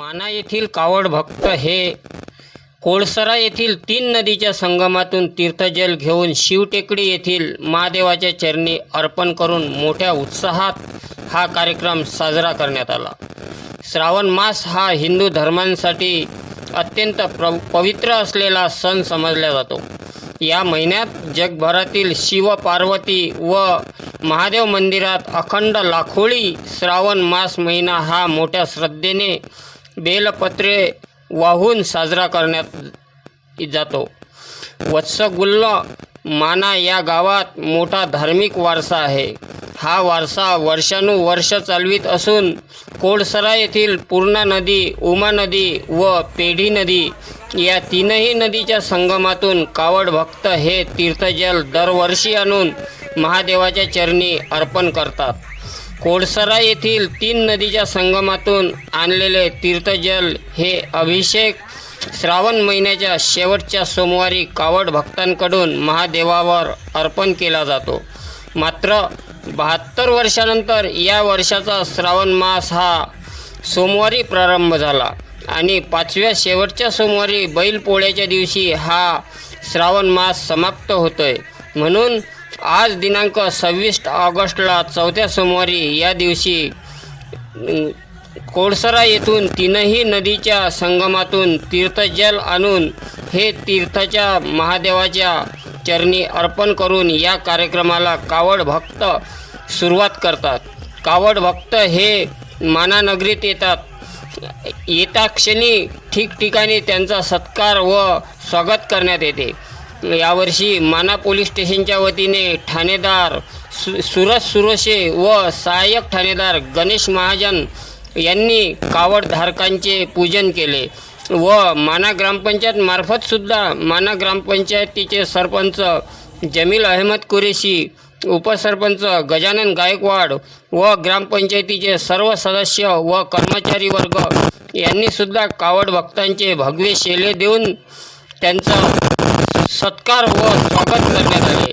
माना येथील कावड भक्त हे कोळसरा येथील तीन नदीच्या संगमातून तीर्थजल घेऊन शिवटेकडी येथील महादेवाच्या चरणी अर्पण करून मोठ्या उत्साहात हा कार्यक्रम साजरा करण्यात आला. श्रावण मास हा हिंदू धर्मांसाठी अत्यंत प्र पवित्र असलेला सण समजला जातो. या महिन्यात जगभरातील शिव पार्वती व महादेव मंदिरात अखंड लाखोळी श्रावण मास महिना हा मोठ्या श्रद्धेने बेलपत्रे वाहून साजरा करण्यात जातो. वत्सगुल्ल माना या गावात मोठा धार्मिक वारसा आहे. हा वारसा वर्षानुवर्ष चालवित असून कोळसरा येथील पूर्णा नदी उमा नदी व पेढी नदी या तीनही नदीच्या संगमातून कावड भक्त हे तीर्थजल दरवर्षी आणून महादेवाच्या चरणी अर्पण करतात. कोळसरा येथील तीन नदीच्या संगमातून आणलेले तीर्थजल हे अभिषेक श्रावण महिन्याच्या शेवटच्या सोमवारी कावड भक्तांकडून महादेवावर अर्पण केला जातो. मात्र बहात्तर वर्षानंतर या वर्षाचा श्रावण मास हा सोमवारी प्रारंभ झाला आणि पाचव्या शेवटच्या सोमवारी बैलपोळ्याच्या दिवशी हा श्रावण मास समाप्त होतोय. म्हणून आज दिनांक सव्वीस ऑगस्टला चौथ्या सोमवारी या दिवशी कोळसरा येथून तीनही नदीच्या संगमातून तीर्थजल आणून हे तीर्थाच्या महादेवाच्या चरणी अर्पण करून या कार्यक्रमाला कावड भक्त सुरुवात करतात. कावड भक्त हे मानानगरीत येतात. येता क्षणी ठिकठिकाणी त्यांचा सत्कार व स्वागत करण्यात येते. यावर्षी माना पोलीस स्टेशनच्या वतीने ठाणेदार सु सुरज सुरोशे व सहाय्यक ठाणेदार गणेश महाजन यांनी कावडधारकांचे पूजन केले व माना ग्रामपंचायत माना ग्रामपंचायतीचे सरपंच जमील अहमद कुरेशी उपसरपंच गजानन गायकवाड व ग्रामपंचायतीचे सर्व सदस्य व कर्मचारी वर्ग यांनीसुद्धा कावड भक्तांचे भगवे शेले देऊन त्यांचं सत्कार व स्वागत करण्यात आले